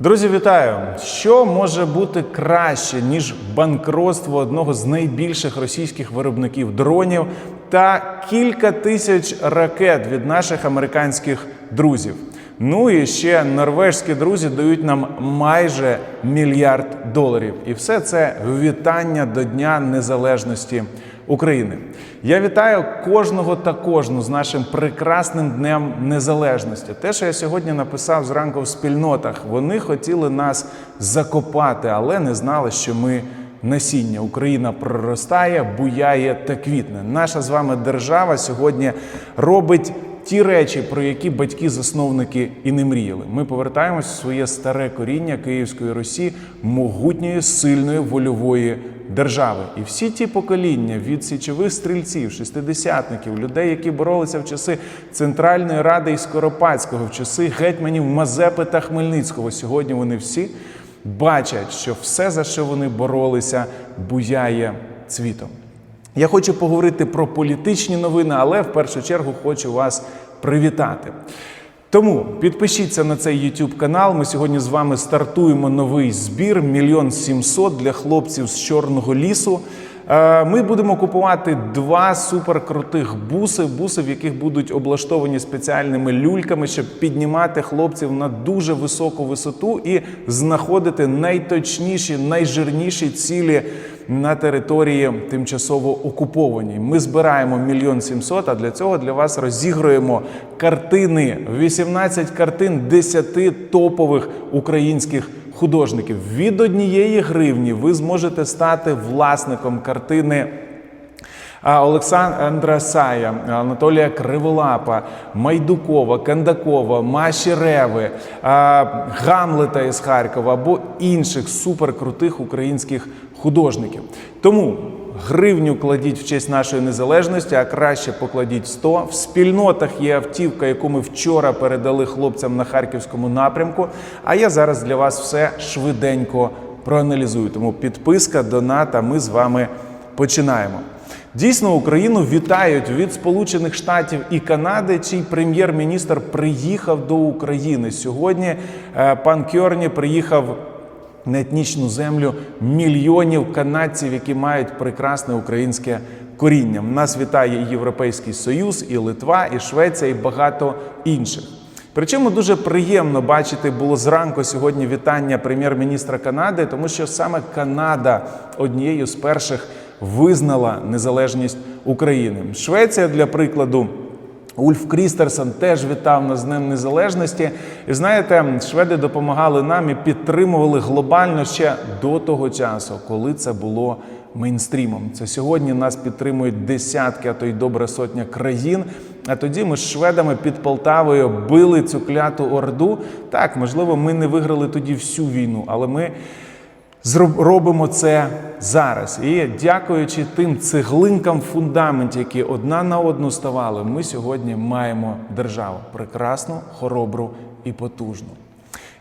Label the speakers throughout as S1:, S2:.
S1: Друзі, вітаю! Що може бути краще ніж банкротство одного з найбільших російських виробників дронів та кілька тисяч ракет від наших американських друзів? Ну і ще норвежські друзі дають нам майже мільярд доларів. І все це вітання до Дня Незалежності України. Я вітаю кожного та кожну з нашим прекрасним днем незалежності. Те, що я сьогодні написав зранку в спільнотах, вони хотіли нас закопати, але не знали, що ми насіння. Україна проростає, буяє та квітне. Наша з вами держава сьогодні робить. Ті речі, про які батьки-засновники і не мріяли. Ми повертаємось в своє старе коріння Київської Русі, могутньої, сильної вольової держави. І всі ті покоління від січових стрільців, шестидесятників, людей, які боролися в часи Центральної Ради і Скоропадського, в часи гетьманів Мазепи та Хмельницького. Сьогодні вони всі бачать, що все, за що вони боролися, буяє цвітом. Я хочу поговорити про політичні новини, але в першу чергу хочу вас привітати. Тому підпишіться на цей YouTube канал. Ми сьогодні з вами стартуємо новий збір мільйон сімсот для хлопців з Чорного лісу. Е, Ми будемо купувати два суперкрутих буси, буси, в яких будуть облаштовані спеціальними люльками, щоб піднімати хлопців на дуже високу висоту і знаходити найточніші, найжирніші цілі на території тимчасово окупованій. Ми збираємо мільйон сімсот, а для цього для вас розігруємо картини, 18 картин 10 топових українських художників. Від однієї гривні ви зможете стати власником картини. Олександра Сая, Анатолія Криволапа, Майдукова, Кандакова, Маші Реви, Гамлета із Харкова або інших суперкрутих українських художників. Тому гривню кладіть в честь нашої незалежності, а краще покладіть 100. В спільнотах є автівка, яку ми вчора передали хлопцям на харківському напрямку. А я зараз для вас все швиденько проаналізую. Тому підписка, донат, а ми з вами починаємо. Дійсно, Україну вітають від Сполучених Штатів і Канади, чий прем'єр-міністр приїхав до України. Сьогодні е, пан Кьорні приїхав на етнічну землю мільйонів канадців, які мають прекрасне українське коріння. Нас вітає і Європейський Союз, і Литва, і Швеція, і багато інших. Причому дуже приємно бачити було зранку сьогодні вітання прем'єр-міністра Канади, тому що саме Канада однією з перших визнала незалежність України. Швеція, для прикладу. Ульф Крістерсон теж вітав нас з Днем Незалежності. І знаєте, шведи допомагали нам і підтримували глобально ще до того часу, коли це було мейнстрімом. Це сьогодні нас підтримують десятки, а то й добра сотня країн. А тоді ми з шведами під Полтавою били цю кляту орду. Так, можливо, ми не виграли тоді всю війну, але ми. Зроб- робимо це зараз. І дякуючи тим цеглинкам в фундаменті, які одна на одну ставали, ми сьогодні маємо державу прекрасну, хоробру і потужну.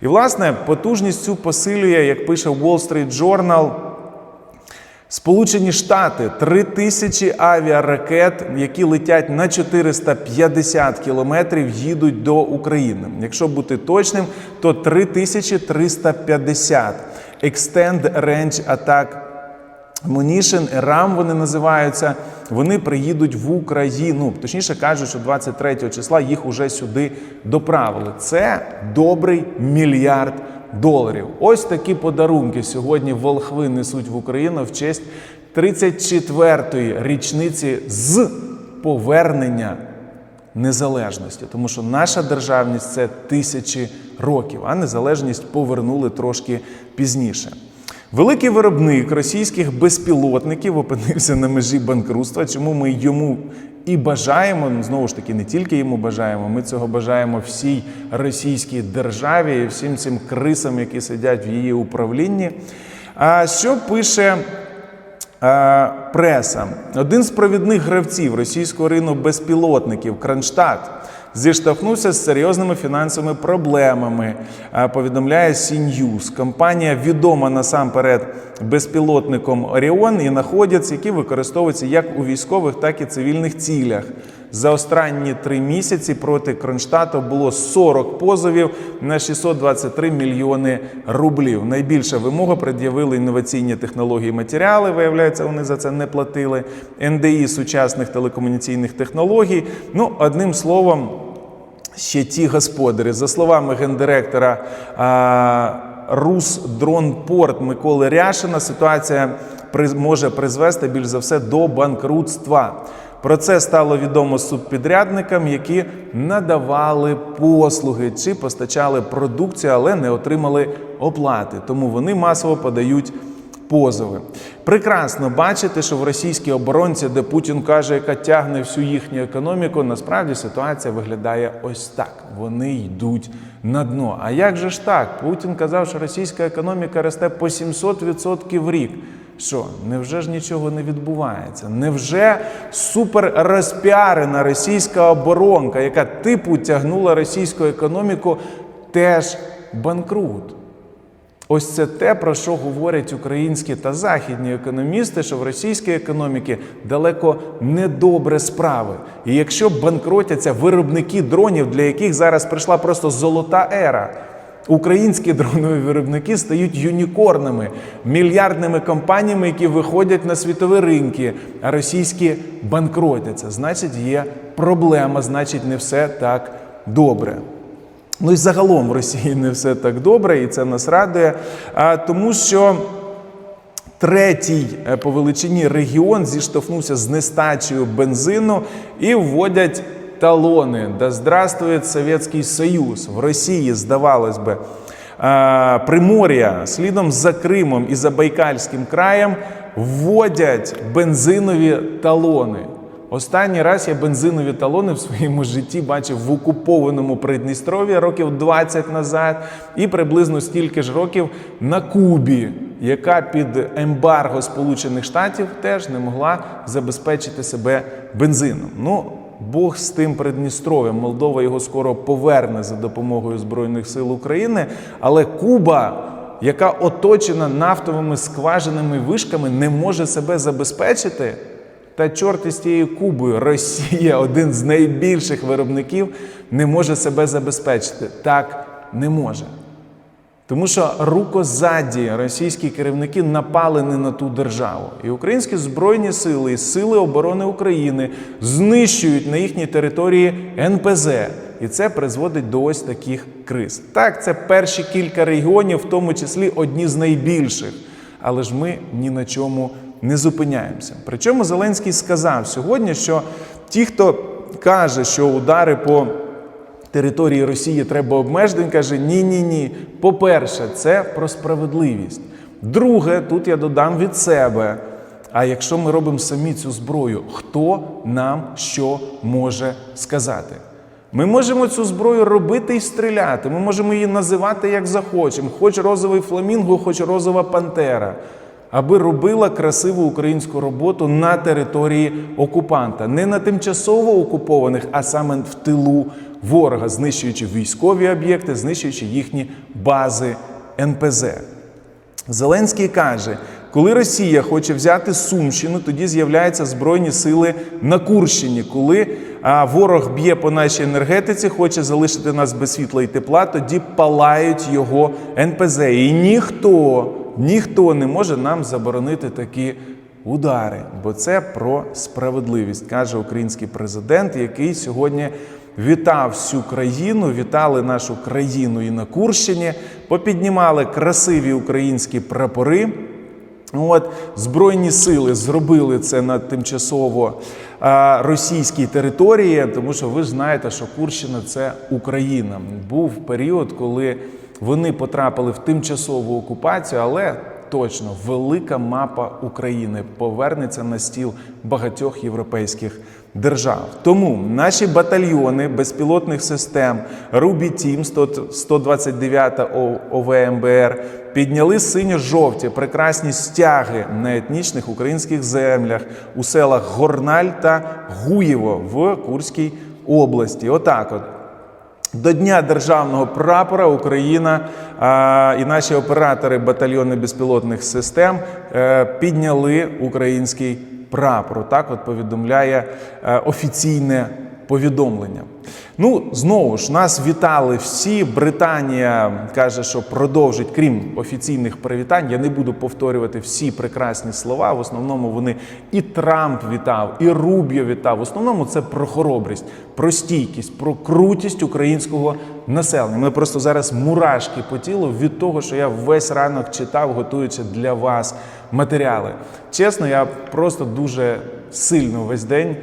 S1: І, власне, потужність цю посилює, як пише Wall Street Journal, Сполучені Штати 3 тисячі авіаракет, які летять на 450 кілометрів, їдуть до України. Якщо бути точним, то 3350 Extend Range Attack Munition, RAM вони називаються. Вони приїдуть в Україну. Точніше кажуть, що 23 числа їх уже сюди доправили. Це добрий мільярд доларів. Ось такі подарунки сьогодні волхви несуть в Україну в честь 34-ї річниці з повернення незалежності, тому що наша державність це тисячі років, а незалежність повернули трошки пізніше. Великий виробник російських безпілотників опинився на межі банкрутства. Чому ми йому і бажаємо? Ну, Знову ж таки, не тільки йому бажаємо. Ми цього бажаємо всій російській державі і всім цим крисам, які сидять в її управлінні. А що пише преса. Один з провідних гравців російського ринку безпілотників Кронштадт зіштовхнувся з серйозними фінансовими проблемами. е, Повідомляє Сіньюз. Компанія відома насамперед безпілотником Оріон і находяться, які використовуються як у військових, так і цивільних цілях. За останні три місяці проти Кронштадту було 40 позовів на 623 мільйони рублів. Найбільша вимога пред'явили інноваційні технології матеріали. Виявляється, вони за це не платили. НДІ сучасних телекомунікаційних технологій. Ну, одним словом, ще ті господарі. За словами гендиректора Русдронпорт Миколи Ряшина, ситуація може призвести більш за все до банкрутства. Про це стало відомо субпідрядникам, які надавали послуги чи постачали продукцію, але не отримали оплати. Тому вони масово подають позови. Прекрасно бачити, що в російській оборонці, де Путін каже, яка тягне всю їхню економіку, насправді ситуація виглядає ось так. Вони йдуть на дно. А як же ж так? Путін казав, що російська економіка росте по 700% в рік. Що, невже ж нічого не відбувається? Невже супер розпіарена російська оборонка, яка типу тягнула російську економіку, теж банкрут? Ось це те, про що говорять українські та західні економісти, що в російській економіці далеко не добре справи. І якщо банкротяться виробники дронів, для яких зараз прийшла просто золота ера. Українські дронові виробники стають юнікорнами, мільярдними компаніями, які виходять на світові ринки, а російські банкротяться. Значить, є проблема, значить, не все так добре. Ну і загалом в Росії не все так добре, і це нас радує, а, тому що третій е, по величині регіон зіштовхнувся з нестачею бензину і вводять талони. Да здравствує Совєтський Союз. В Росії, здавалось би, Примор'я слідом за Кримом і Забайкальським краєм вводять бензинові талони. Останній раз я бензинові талони в своєму житті бачив в окупованому Придністров'ї років 20 назад, і приблизно стільки ж років на Кубі, яка під ембарго Сполучених Штатів теж не могла забезпечити себе бензином. Ну, Бог з тим Придністров'ям. Молдова його скоро поверне за допомогою Збройних сил України, але Куба. Яка оточена нафтовими скважинами вишками, не може себе забезпечити. Та чорт із тією Кубою, Росія, один з найбільших виробників, не може себе забезпечити. Так не може. Тому що рукозаді російські керівники напали не на ту державу. І українські збройні сили і сили оборони України знищують на їхній території НПЗ. І це призводить до ось таких криз. Так, це перші кілька регіонів, в тому числі одні з найбільших. Але ж ми ні на чому не зупиняємося. Причому Зеленський сказав сьогодні, що ті, хто каже, що удари по території Росії треба обмежити, каже: ні, ні, ні. По-перше, це про справедливість. Друге, тут я додам від себе. А якщо ми робимо самі цю зброю, хто нам що може сказати? Ми можемо цю зброю робити і стріляти. Ми можемо її називати як захочемо, хоч розовий фламінго, хоч розова пантера, аби робила красиву українську роботу на території окупанта, не на тимчасово окупованих, а саме в тилу ворога, знищуючи військові об'єкти, знищуючи їхні бази НПЗ. Зеленський каже, коли Росія хоче взяти Сумщину, тоді з'являються збройні сили на Курщині. Коли ворог б'є по нашій енергетиці, хоче залишити нас без світла і тепла, тоді палають його НПЗ. І ніхто, ніхто не може нам заборонити такі удари, бо це про справедливість, каже український президент, який сьогодні вітав всю країну, вітали нашу країну і на Курщині, попіднімали красиві українські прапори. От Збройні сили зробили це на тимчасово а, російській території, тому що ви знаєте, що Курщина це Україна. Був період, коли вони потрапили в тимчасову окупацію, але точно велика мапа України повернеться на стіл багатьох європейських держав. Тому наші батальйони безпілотних систем Рубі Тім 129 ОВМБР підняли синьо-жовті прекрасні стяги на етнічних українських землях у селах Горналь та Гуєво в Курській області. Отак, от. До Дня державного прапора Україна а, і наші оператори батальйони безпілотних систем е, підняли український прапор. Так от повідомляє е, офіційне повідомлення. Ну, знову ж нас вітали всі. Британія каже, що продовжить, крім офіційних привітань. Я не буду повторювати всі прекрасні слова. В основному вони і Трамп вітав, і Рубіо вітав. В основному це про хоробрість, про стійкість, про крутість українського населення. Ми просто зараз мурашки по тілу від того, що я весь ранок читав, готуючи для вас матеріали. Чесно, я просто дуже сильно весь день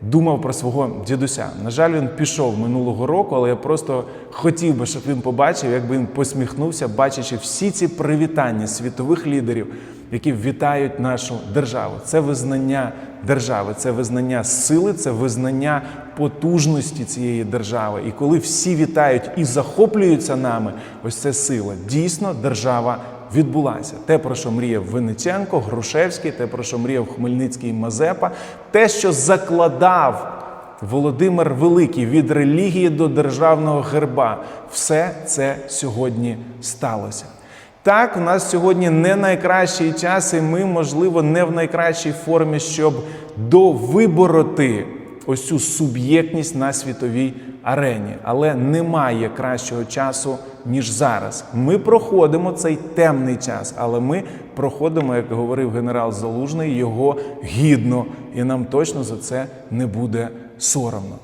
S1: думав про свого дідуся. На жаль, він пішов минулого року, але я просто хотів би, щоб він побачив, якби він посміхнувся, бачачи всі ці привітання світових лідерів, які вітають нашу державу. Це визнання держави, це визнання сили, це визнання потужності цієї держави. І коли всі вітають і захоплюються нами, ось це сила. Дійсно, держава відбулася. Те, про що мріяв Винниченко, Грушевський, те, про що мріяв Хмельницький Мазепа, те, що закладав Володимир Великий від релігії до державного герба, все це сьогодні сталося. Так, у нас сьогодні не найкращий час, і ми, можливо, не в найкращій формі, щоб довибороти ось цю суб'єктність на світовій арені. Але немає кращого часу, ніж зараз. Ми проходимо цей темний час, але ми проходимо, як говорив генерал Залужний, його гідно, і нам точно за це не буде соромно.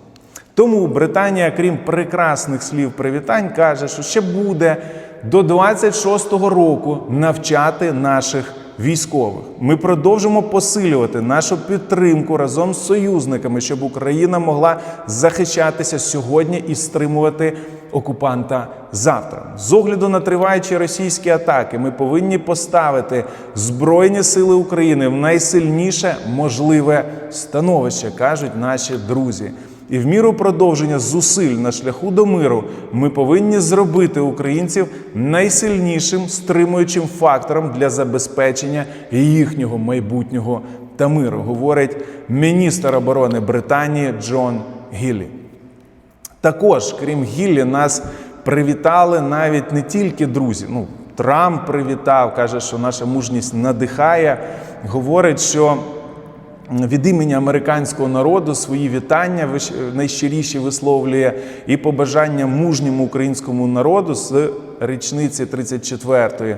S1: Тому Британія, крім прекрасних слів привітань, каже, що ще буде до 26-го року навчати наших військових. Ми продовжимо посилювати нашу підтримку разом з союзниками, щоб Україна могла захищатися сьогодні і стримувати окупанта завтра. З огляду на триваючі російські атаки, ми повинні поставити Збройні сили України в найсильніше можливе становище, кажуть наші друзі. І в міру продовження зусиль на шляху до миру ми повинні зробити українців найсильнішим стримуючим фактором для забезпечення їхнього майбутнього та миру, говорить міністр оборони Британії Джон Гіллі. Також, крім Гіллі, нас привітали навіть не тільки друзі. Ну, Трамп привітав, каже, що наша мужність надихає. Говорить, що від імені американського народу свої вітання найщиріші висловлює і побажання мужньому українському народу з річниці 34-ї.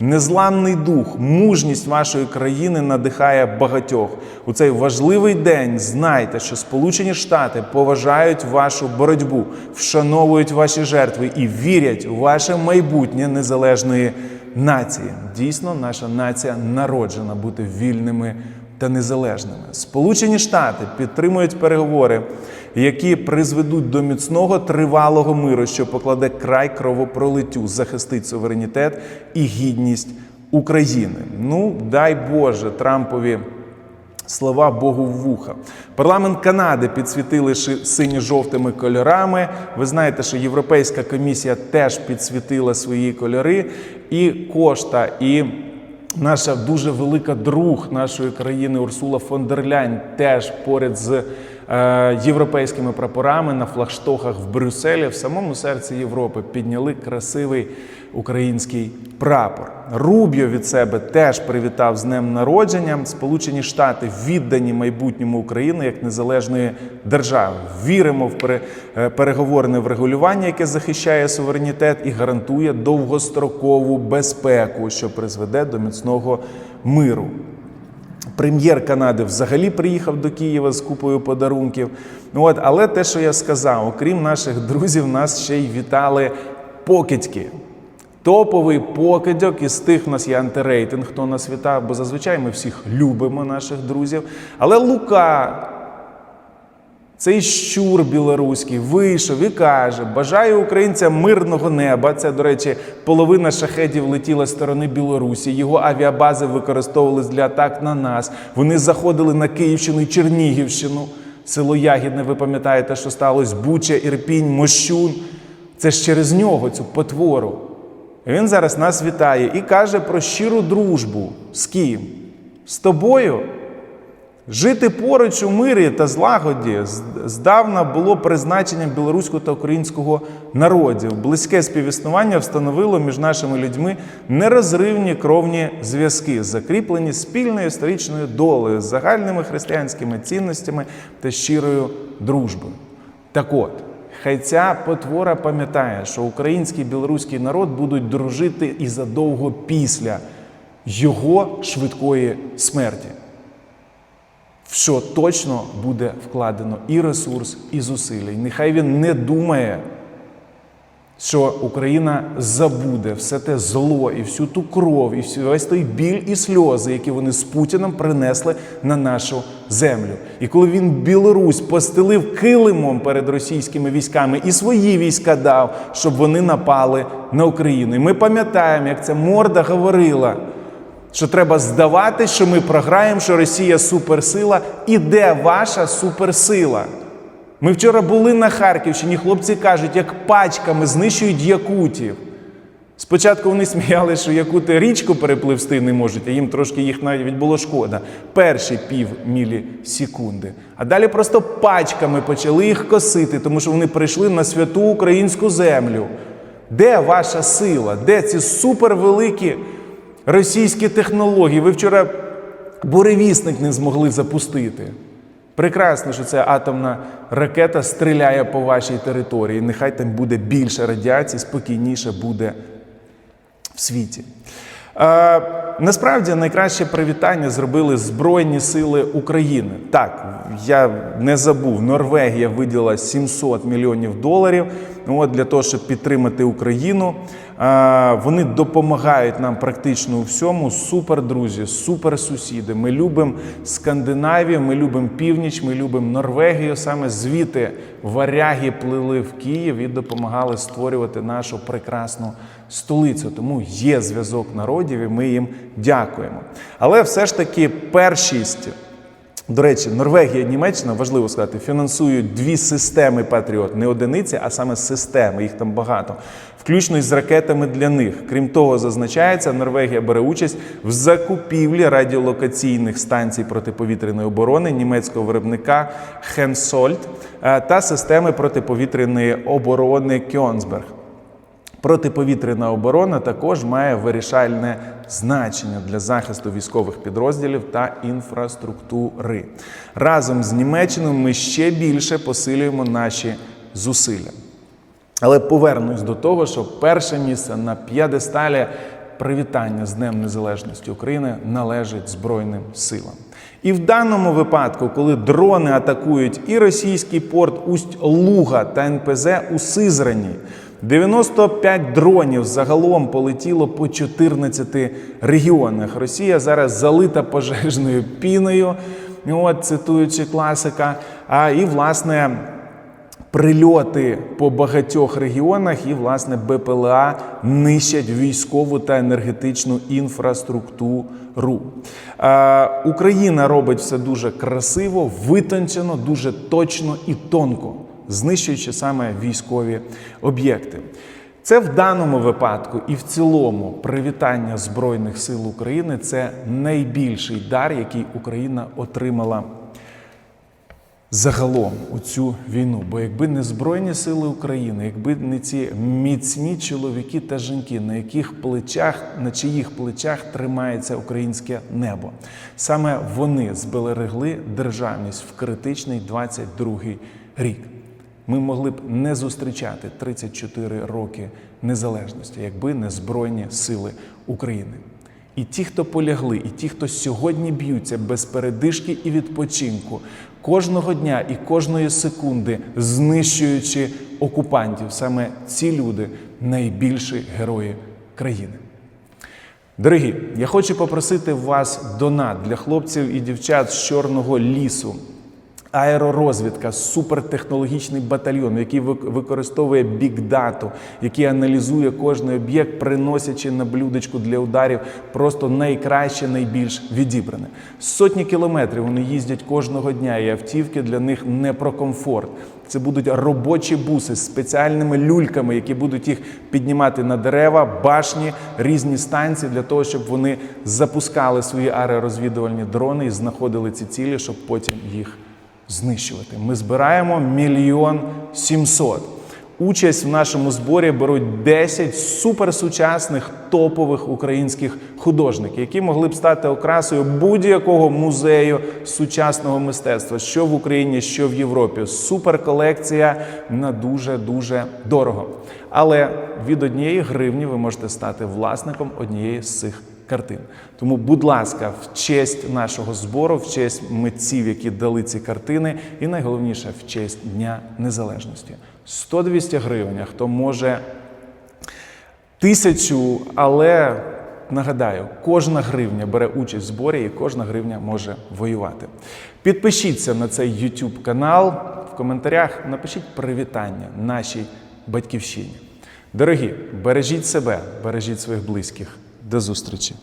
S1: Незламний дух, мужність вашої країни надихає багатьох. У цей важливий день знайте, що Сполучені Штати поважають вашу боротьбу, вшановують ваші жертви і вірять у ваше майбутнє незалежної нації. Дійсно, наша нація народжена бути вільними та незалежними. Сполучені Штати підтримують переговори, які призведуть до міцного тривалого миру, що покладе край кровопролиттю, захистить суверенітет і гідність України. Ну, дай Боже, Трампові. Слова Богу в вуха. Парламент Канади підсвітили синьо-жовтими кольорами. Ви знаєте, що Європейська комісія теж підсвітила свої кольори. І Кошта, і наша дуже велика друг нашої країни Урсула фон дер Ляйн теж поряд з європейськими прапорами на флагштоках в Брюсселі, в самому серці Європи, підняли красивий український прапор. Рубіо від себе теж привітав з днем народження. Сполучені Штати віддані майбутньому України як незалежної держави. Віримо в е, переговорне врегулювання, яке захищає суверенітет і гарантує довгострокову безпеку, що призведе до міцного миру. Прем'єр Канади взагалі приїхав до Києва з купою подарунків. От, але те, що я сказав, окрім наших друзів, нас ще й вітали покидьки. Топовий покидьок із тих в нас є антирейтинг, хто нас вітав, бо зазвичай ми всіх любимо, наших друзів. Але Лука, цей щур білоруський вийшов і каже: бажаю українцям мирного неба. Це, до речі, половина шахедів летіла з сторони Білорусі. Його авіабази використовувались для атак на нас. Вони заходили на Київщину і Чернігівщину. Село Ягідне, ви пам'ятаєте, що сталося Буча, Ірпінь, Мощун. Це ж через нього, цю потвору. Він зараз нас вітає і каже про щиру дружбу з ким? З тобою? Жити поруч у мирі та злагоді здавна було призначенням білоруського та українського народів. Близьке співіснування встановило між нашими людьми нерозривні кровні зв'язки, закріплені спільною історичною долею, загальними християнськими цінностями та щирою дружбою. Так от, хай ця потвора пам'ятає, що український і білоруський народ будуть дружити і задовго після його швидкої смерті що точно буде вкладено і ресурс, і зусилля. І нехай він не думає, що Україна забуде все те зло і всю ту кров, і весь той біль і сльози, які вони з Путіном принесли на нашу землю. І коли він Білорусь постелив килимом перед російськими військами і свої війська дав, щоб вони напали на Україну. І ми пам'ятаємо, як ця морда говорила що треба здавати, що ми програємо, що Росія суперсила. І де ваша суперсила? Ми вчора були на Харківщині, хлопці кажуть, як пачками знищують якутів. Спочатку вони сміялися, що якути річку перепливсти не можуть, а їм трошки їх навіть було шкода. Перші пів мілісекунди. А далі просто пачками почали їх косити, тому що вони прийшли на святу українську землю. Де ваша сила? Де ці супервеликі російські технології? Ви вчора буревісник не змогли запустити. Прекрасно, що ця атомна ракета стріляє по вашій території. Нехай там буде більше радіації, спокійніше буде в світі. Е, насправді найкраще привітання зробили Збройні Сили України. Так, я не забув, Норвегія виділила 700 мільйонів доларів от, для того, щоб підтримати Україну. Е, вони допомагають нам практично у всьому. Супер друзі, супер сусіди. Ми любимо Скандинавію, ми любимо північ, ми любимо Норвегію. Саме звідти варяги плили в Київ і допомагали створювати нашу прекрасну столицю. Тому є зв'язок народів, і ми їм дякуємо. Але все ж таки першість. До речі, Норвегія, Німеччина, важливо сказати, фінансують дві системи Патріот, не одиниці, а саме системи, їх там багато, включно із ракетами для них. Крім того, зазначається, Норвегія бере участь в закупівлі радіолокаційних станцій протиповітряної оборони німецького виробника Хенсольд та системи протиповітряної оборони Кьонсберг. Протиповітряна оборона також має вирішальне значення для захисту військових підрозділів та інфраструктури. Разом з Німеччиною ми ще більше посилюємо наші зусилля. Але повернусь до того, що перше місце на п'єдесталі привітання з Днем Незалежності України належить Збройним силам. І в даному випадку, коли дрони атакують і російський порт Усть-Луга та НПЗ у Сизрані, 95 дронів загалом полетіло по 14 регіонах. Росія зараз залита пожежною піною, от цитуючи класика. А і власне прильоти по багатьох регіонах і, власне, БПЛА нищать військову та енергетичну інфраструктуру. Е, Україна робить все дуже красиво, витончено, дуже точно і тонко, знищуючи саме військові об'єкти. Це в даному випадку і в цілому привітання Збройних сил України це найбільший дар, який Україна отримала загалом у цю війну. Бо якби не Збройні Сили України, якби не ці міцні чоловіки та жінки, на яких плечах, на чиїх плечах тримається українське небо, саме вони зберегли державність в критичний 22-й рік. Ми могли б не зустрічати 34 роки незалежності, якби не Збройні Сили України. І ті, хто полягли, і ті, хто сьогодні б'ються без передишки і відпочинку, кожного дня і кожної секунди, знищуючи окупантів, саме ці люди найбільші герої країни. Дорогі, я хочу попросити вас донат для хлопців і дівчат з Чорного лісу. Аеророзвідка, супертехнологічний батальйон, який вик- використовує бікдату, який аналізує кожний об'єкт, приносячи на блюдечку для ударів просто найкраще, найбільш відібране. Сотні кілометрів вони їздять кожного дня, і автівки для них не про комфорт. Це будуть робочі буси з спеціальними люльками, які будуть їх піднімати на дерева, башні, різні станції для того, щоб вони запускали свої аеророзвідувальні дрони і знаходили ці цілі, щоб потім їх знищувати. Ми збираємо мільйон сімсот. Участь в нашому зборі беруть 10 суперсучасних топових українських художників, які могли б стати окрасою будь-якого музею сучасного мистецтва, що в Україні, що в Європі. Суперколекція на дуже дуже дорого. Але від однієї гривні ви можете стати власником однієї з цих картин. Тому, будь ласка, в честь нашого збору, в честь митців, які дали ці картини, і найголовніше в честь Дня Незалежності. 100-200 гривень, а хто може тисячу, але нагадаю, кожна гривня бере участь в зборі і кожна гривня може воювати. Підпишіться на цей YouTube канал. В коментарях напишіть привітання нашій батьківщині. Дорогі, бережіть себе, бережіть своїх близьких. До зустрічі!